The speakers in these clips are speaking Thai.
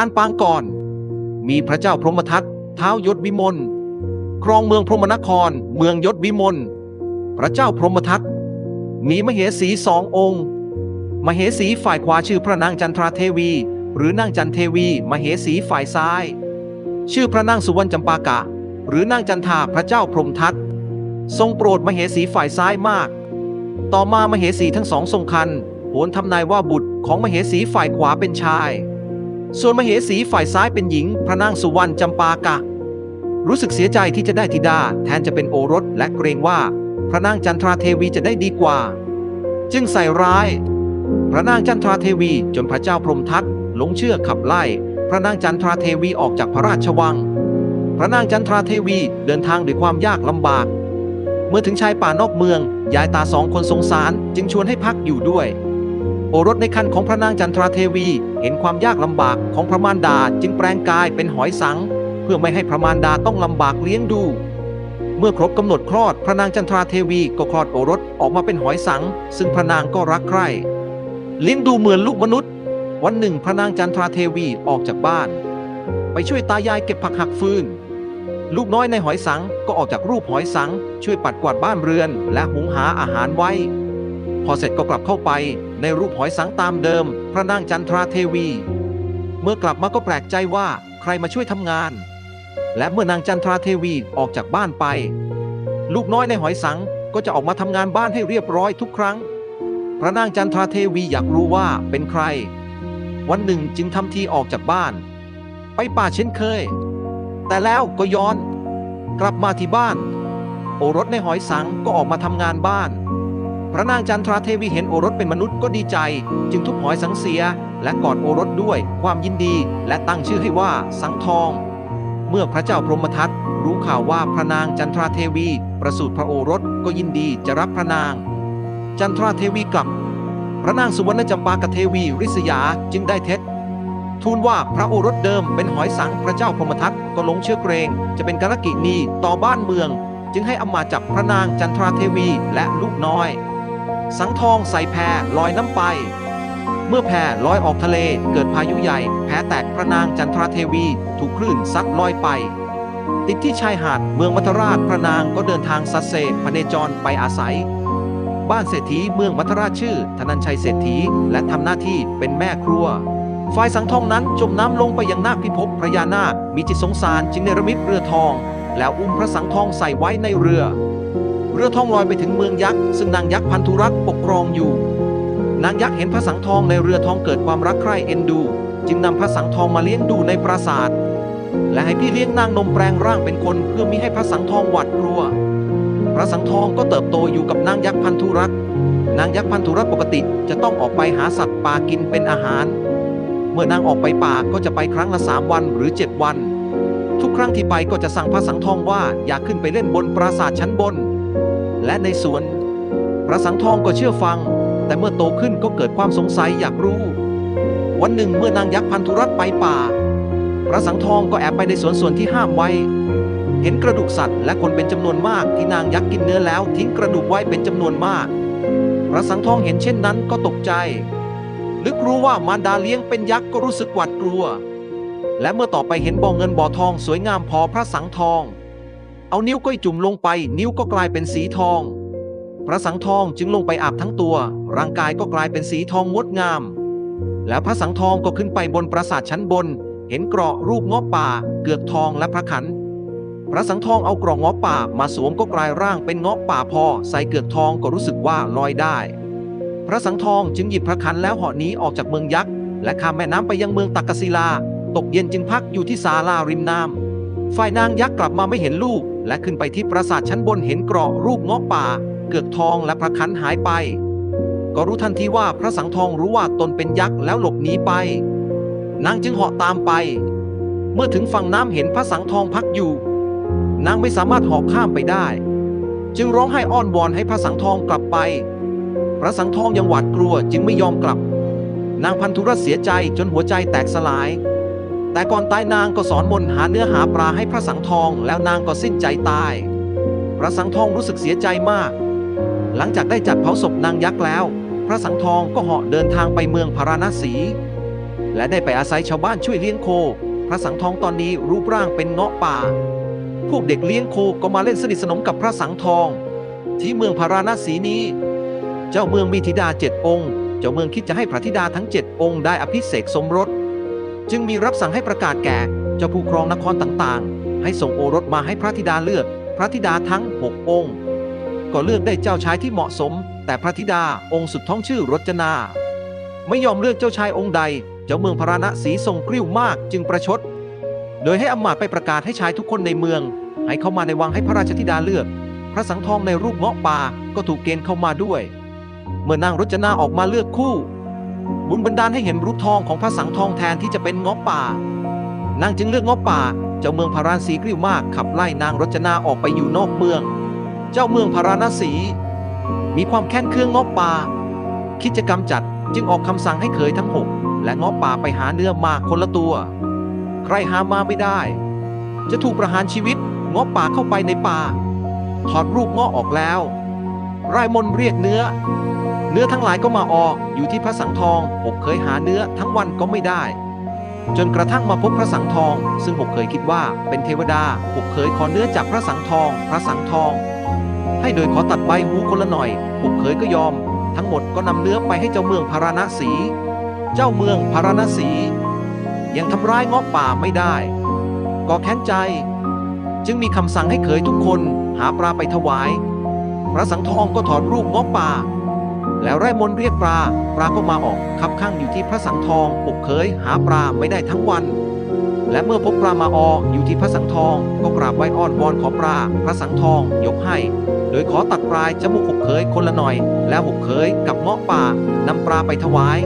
การปางก่อน มีพระเจ้าพรหมทัตเท้ายศวิมลครองเมืองพรหมนคร เมืองยศวิมลพระเจ้าพรหมทัตมีมเหสีสององค์ มเหสีฝ่ายขวาชื่อพระนางจันทราเทวี หรือนางจันเทวี มเหสีฝ่ายซ้าย ชื่อพระนางสุวรรณจำปากะ หรือนางจันทาพระเจ้าพรหมทัตทรงโปรดมเหสีฝ่ายซ้ายมาก ต่อมามเหสีทั้งสองทรงคันโหนทำนายว่าบุตรของมเหสีฝ่ายขวาเป็นชาย ส่วนมเหสีฝ่ายซ้ายเป็นหญิง พระนางสุวรรณจำปากะ รู้สึกเสียใจที่จะได้ธิดา แทนจะเป็นโอรสและเกรงว่า พระนางจันทราเทวีจะได้ดีกว่า จึงใส่ร้าย พระนางจันทราเทวีจนพระเจ้าพรหมทัตหลงเชื่อขับไล่ พระนางจันทราเทวีออกจากพระราชวัง พระนางจันทราเทวีเดินทางด้วยความยากลำบาก เมื่อถึงชายป่านอกเมือง ยายตาสองคนสงสารจึงชวนให้พักอยู่ด้วย โอรสในคันของพระนางจันทราเทวี เห็นความยากลำบากของพระมารดาจึงแปลงกายเป็นหอยสัง เพื่อไม่ให้พระมารดาต้องลำบากเลี้ยงดู เมื่อครบกำหนดคลอดพระนางจันทราเทวีก็คลอดโอรสออกมาเป็นหอยสัง ซึ่งพระนางก็รักใคร่เลี้ยงดูเหมือนลูกมนุษย์ วันหนึ่งพระนางจันทราเทวีออกจากบ้าน ไปช่วยตายายเก็บผักหักฟืนลูกน้อยในหอยสังก็ออกจากรูปหอยสัง ช่วยปัดกวาดบ้านเรือน และหุงหาอาหารไว้ พอเสร็จก็กลับเข้าไป ในรูปหอยสังตามเดิม พระนางจันทราเทวี เมื่อกลับมาก็แปลกใจว่าใครมาช่วยทำงาน และเมื่อนางจันทราเทวีออกจากบ้านไป ลูกน้อยในหอยสังก็จะออกมาทำงานบ้านให้เรียบร้อยทุกครั้ง พระนางจันทราเทวีอยากรู้ว่าเป็นใคร วันหนึ่งจึงทำทีออกจากบ้าน ไปป่าเช่นเคย แต่แล้วก็ย้อน กลับมาที่บ้าน โอรสในหอยสังก็ออกมาทำงานบ้าน พระนางจันทราเทวีเห็นโอรสเป็นมนุษย์ก็ดีใจ จึงทุบหอยสังเสีย และกอดโอรสด้วยความยินดีและตั้งชื่อให้ว่าสังทอง เมื่อพระเจ้าพรหมทัตรู้ข่าวว่าพระนางจันทราเทวี ประสูติพระโอรสก็ยินดีจะรับพระนาง จันทราเทวีกลับ พระนางสุวรรณจำปากเทวีริษยาจึงได้เท็จทูลว่าพระโอรสเดิมเป็นหอยสังพระเจ้าพรหมทัตก็หลงเชื่อเกรง จะเป็นกรกินีต่อบ้านเมือง จึงให้อำมาจับพระนางจันทราเทวีและลูกน้อย สังทองใส่แพลอยน้ำไป เมื่อแพลอยออกทะเลเกิดพายุใหญ่ แพแตกพระนางจันทราเทวี ถูกคลื่นซัดลอยไป ติดที่ชายหาดเมืองมัทราชพระนางก็เดินทางสัสเซพเนจรไปอาศัย บ้านเศรษฐีเมืองมัทราชชื่อ ธนัญชัยเศรษฐีและทำหน้าที่เป็นแม่ครัวฝ่ายสังทองนั้นจมน้ำลงไปยังนาคพิภพพระยานาคมีจิตสงสารจึงเนรมิตเรือทอง แล้วอุ้มพระสังทองใส่ไว้ในเรือ เรือทองลอยไปถึงเมืองยักษ์ซึ่งนางยักษ์พันธุรักษ์ปกครองอยู่ นางยักษ์เห็นพระสังทองในเรือทองเกิดความรักใคร่เอ็นดู จึงนำพระสังทองมาเลี้ยงดูในปราสาท และให้พี่เลี้ยงนางนมแปลงร่างเป็นคนเพื่อมิให้พระสังทองหวาดกลัว พระสังทองก็เติบโตอยู่กับนางยักษ์พันธุรักษ์นางยักษ์พันธุรักษ์ปกติจะต้องออกไปหาสัตว์ป่ากินเป็นอาหาร เมื่อนางออกไปป่าก็จะไปครั้งละสามวันหรือเจ็ดวันทุกครั้งที่ไปก็จะสั่งพระสังทองว่าอย่าขึ้นไปเล่นบนปราสาทชั้นบน และในสวน พระสังทองก็เชื่อฟัง แต่เมื่อโตขึ้นก็เกิดความสงสัยอยากรู้ วันหนึ่งเมื่อนางยักษ์พันธุรักไปป่า พระสังทองก็แอบไปในสวนส่วนที่ห้ามไว้ เห็นกระดูกสัตว์และคนเป็นจำนวนมากที่นางยักษ์กินเนื้อแล้วทิ้งกระดูกไว้เป็นจำนวนมาก พระสังทองเห็นเช่นนั้นก็ตกใจนึกรู้ว่ามารดาเลี้ยงเป็นยักษ์ก็รู้สึกหวาดกลัว และเมื่อต่อไปเห็นบ่อเงินบ่อทองสวยงามพอพระสังทอง เอานิ้วก้อยจุ่มลงไป นิ้วก็กลายเป็นสีทอง พระสังทองจึงลงไปอาบทั้งตัว ร่างกายก็กลายเป็นสีทองงดงาม แล้วพระสังทองก็ขึ้นไปบนปราสาทชั้นบน เห็นเกราะรูปงาะป่า เกือกทองและพระขัน พระสังทองเอากรองงาะป่ามาสวมก็กลายร่างเป็นงาะป่าพอ ใส่เกือกทองก็รู้สึกว่าลอยได้ พระสังทองจึงหยิบพระขันแล้วเหาะหนีออกจากเมืองยักษ์และข้ามแม่น้ำไปยังเมืองตักกศิลา ตกเย็นจึงพักอยู่ที่ศาลาริมน้ำฝ่ายนางยักษ์กลับมาไม่เห็นลูก และขึ้นไปที่ปราสาทชั้นบนเห็นเกราะรูปเงาะป่า เกือกทองและพระขันหายไป ก็รู้ทันทีว่าพระสังทองรู้ว่าตนเป็นยักษ์แล้วหลบหนีไป นางจึงเหาะตามไป เมื่อถึงฝั่งน้ำเห็นพระสังทองพักอยู่ นางไม่สามารถเหาะข้ามไปได้ จึงร้องไห้อ้อนวอนให้พระสังทองกลับไป พระสังทองยังหวาดกลัวจึงไม่ยอมกลับ นางพันธุรัตน์เสียใจจนหัวใจแตกสลาย แต่ก่อนตายนางก็สอนมนหาเนื้อหาปลาให้พระสังทองแล้วนางก็สิ้นใจตาย พระสังทองรู้สึกเสียใจมาก หลังจากได้จัดเผาศพนางยักษ์แล้ว พระสังทองก็เหาะเดินทางไปเมืองพาราณสี และได้ไปอาศัยชาวบ้านช่วยเลี้ยงโค พระสังทองตอนนี้รูปร่างเป็นเงาะป่า พวกเด็กเลี้ยงโคก็มาเล่นสนิทสนมกับพระสังทอง ที่เมืองพาราณสีนี้ เจ้าเมืองมีธิดาเจ็ดองค์ เจ้าเมืองคิดจะให้พระธิดาทั้งเจ็ดองค์ได้อภิเษกสมรส จึงมีรับสั่งให้ประกาศแก่เจ้าผู้ครองนครต่างๆ ให้ส่งโอรสมาให้พระธิดาเลือก พระธิดาทั้งหกองค์ ก็เลือกได้เจ้าชายที่เหมาะสม แต่พระธิดาองค์สุดท้องชื่อรจนา ไม่ยอมเลือกเจ้าชายองค์ใด เจ้าเมืองพราณสีทรงกริ้วมากจึงประชด โดยให้อำมาตย์ไปประกาศให้ชายทุกคนในเมือง ให้เข้ามาในวังให้พระราชธิดาเลือก พระสังทองในรูปเงาะป่าก็ถูกเกณฑ์เข้ามาด้วย เมื่อนางรจนาออกมาเลือกคู่ บุญบันดาลให้เห็นรูปทองของพระสังทองแทนที่จะเป็นงาะป่านางจึงเลือกงาะป่า เจ้าเมืองพาราณสีกริ้วมากขับไล่นางรจนาออกไปอยู่นอกเมือง เจ้าเมืองพาราณสี มีความแค้นเคืองงาะป่า คิดจะกำจัดจึงออกคำสั่งให้เคยทั้งหกและงาะป่าไปหาเนื้อมาคนละตัว ใครหามาไม่ได้ จะถูกประหารชีวิตงาะป่าเข้าไปในป่า ถอดรูปงาะออกแล้ว รายมนเรียกเนื้อ เนื้อทั้งหลายก็มาออกอยู่ที่พระสังทองหกเคยหาเนื้อทั้งวันก็ไม่ได้ จนกระทั่งมาพบพระสังทอง ซึ่งหกเคยคิดว่าเป็นเทวดาหกเคยขอเนื้อจากพระสังทอง พระสังทอง ให้โดยขอตัดใบหูคนละหน่อยหกเคยก็ยอม ทั้งหมดก็นำเนื้อไปให้เจ้าเมืองพาราณสี เจ้าเมืองพาราณสี ยังทำร้ายงาะป่าไม่ได้ ก็แค้นใจ จึงมีคำสั่งให้เคยทุกคนหาปลาไปถวาย พระสังทองก็ถอดรูปงาะป่า แล้วไร่มนเรียกปลา ปลาก็มาออกคับข้างอยู่ที่พระสังทองปกเคยหาปลาไม่ได้ทั้งวัน และเมื่อพบปลามาออกอยู่ที่พระสังทอง ก็กราบไหว้อ้อนวอนขอปลา พระสังทองยกให้ โดยขอตัดปลายจมูกหกเคยคนละหน่อย แล้วหกเคยกับเงาะป่านำปลาไปถวาย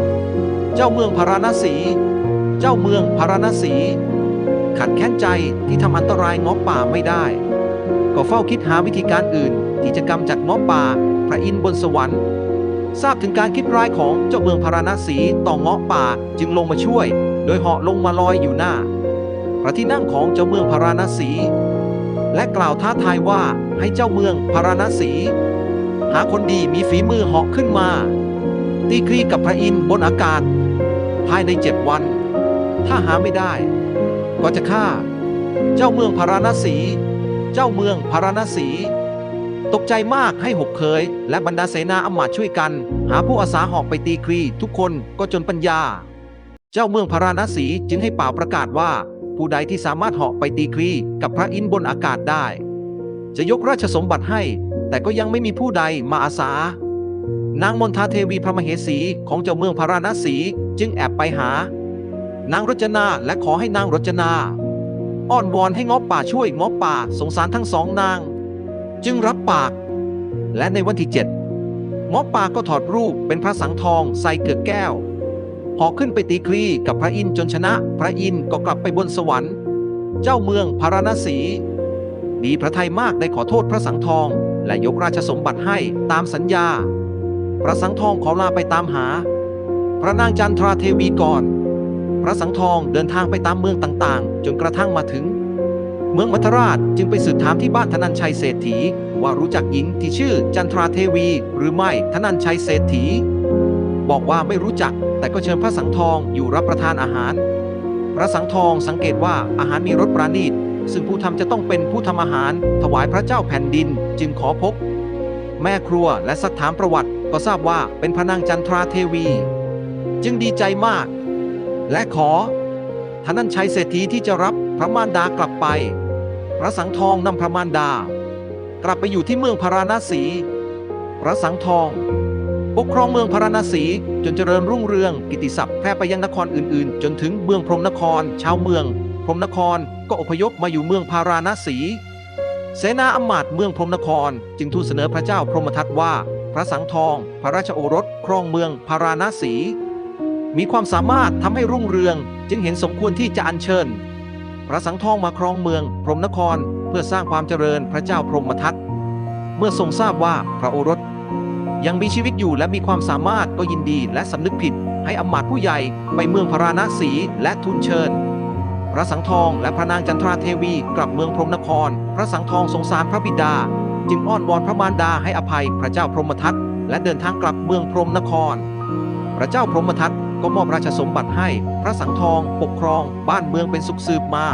เจ้าเมืองพาราณสี เจ้าเมืองพาราณสี ขัดแค้นใจที่ทำอันตรายเงาะป่าไม่ได้ ก็เฝ้าคิดหาวิธีการอื่นที่จะกำจัดเงาะป่า พระอินทร์บนสวรรค์ ทราบถึงการคิดร้ายของเจ้าเมืองพาราณสีต่อเงาะป่าจึงลงมาช่วย โดยเหาะลงมาลอยอยู่หน้า พระที่นั่งของเจ้าเมืองพาราณสี และกล่าวท้าทายว่าให้เจ้าเมืองพาราณสี หาคนดีมีฝีมือเหาะขึ้นมา ตีครีกับพระอินทร์บนอากาศ ภายในเจ็ดวัน ถ้าหาไม่ได้ ก็จะฆ่า เจ้าเมืองพาราณสี เจ้าเมืองพาราณสี ตกใจมากให้หกเคย และบรรดาเสนาอำมาตย์ช่วยกัน หาผู้อาสาหอกไปตีครี ทุกคนก็จนปัญญา เจ้าเมืองพาราณสีจึงให้เป่าประกาศว่า ผู้ใดที่สามารถเหาะไปตีครี กับพระอินทร์บนอากาศได้ จะยกราชสมบัติให้ แต่ก็ยังไม่มีผู้ใดมาอาสานางมนทาเทวีพระมเหสีของเจ้าเมืองพาราณสีจึงแอบไปหา นางรจนาและขอให้นางรจนา อ้อนวอนให้งาะป่าช่วยงาะป่าสงสารทั้งสองนาง จึงรับปาก และในวันที่เจ็ดเงาะป่าก็ถอดรูปเป็นพระสังทองใส่เกือกแก้วหอขึ้นไปตีคลีกับพระอินทร์จนชนะ พระอินทร์ก็กลับไปบนสวรรค์ เจ้าเมืองพาราณสีดีพระทัยมากได้ขอโทษพระสังทองและยกราชสมบัติให้ตามสัญญา พระสังทองขอลาไปตามหา พระนางจันทราเทวีก่อน พระสังทองเดินทางไปตามเมืองต่างๆ จนกระทั่งมาถึง เมืองมัทราชจึงไปสืบถามที่บ้านธนันชัยเศรษฐี ว่ารู้จักหญิงที่ชื่อจันทราเทวี หรือไม่ธนันชัยเศรษฐี บอกว่าไม่รู้จัก แต่ก็เชิญพระสังทองอยู่รับประทานอาหาร พระสังทองสังเกตว่าอาหารมีรสปราณีตซึ่งผู้ทำจะต้องเป็นผู้ทำอาหาร ถวายพระเจ้าแผ่นดินจึงขอพบ แม่ครัวและสักถามประวัติ ก็ทราบว่าเป็นพระนางจันทราเทวี จึงดีใจมาก และขอท่านั้นชัยเศรษฐีที่จะรับพระมารดากลับไป ระสังทองนำพระมารดา กลับไปอยู่ที่เมืองพาราณสี พระสังทอง ปกครองเมืองพาราณสีจนเจริญรุ่งเรืองกิติศัพท์แพร่ไปยังนครอื่นๆ จนถึงเมืองพรมนคร ชาวเมือง พรมนครก็อพยพมาอยู่เมืองพาราณสี เสนาอำมาตย์เมืองพรมนคร จึงทูลเสนอพระเจ้าพรหมทัตว่า พระสังทอง พระราชโอรสครองเมืองพาราณสี มีความสามารถทำให้รุ่งเรือง จึงเห็นสมควรที่จะอัญเชิญ พระสังทองมาครองเมือง พรมนครเพื่อสร้างความเจริญพระเจ้าพรหมทัตเมื่อทรงทราบว่าพระโอรส ยังมีชีวิตอยู่และมีความสามารถก็ยินดีและสำนึกผิด ให้อำมาตย์ผู้ใหญ่ไปเมืองพาราณสีและทูลเชิญ พระสังทองและพระนางจันทราเทวีกลับเมืองพรหมนคร พระสังทองสงสารพระบิดา จึงอ้อนวอนพระมารดาให้อภัยพระเจ้าพรหมทัตและเดินทางกลับเมืองพรหมนคร พระเจ้าพรหมทัต ก็มอบราชสมบัติให้ พระสังทอง ปกครอง บ้านเมืองเป็นสุขสืบมา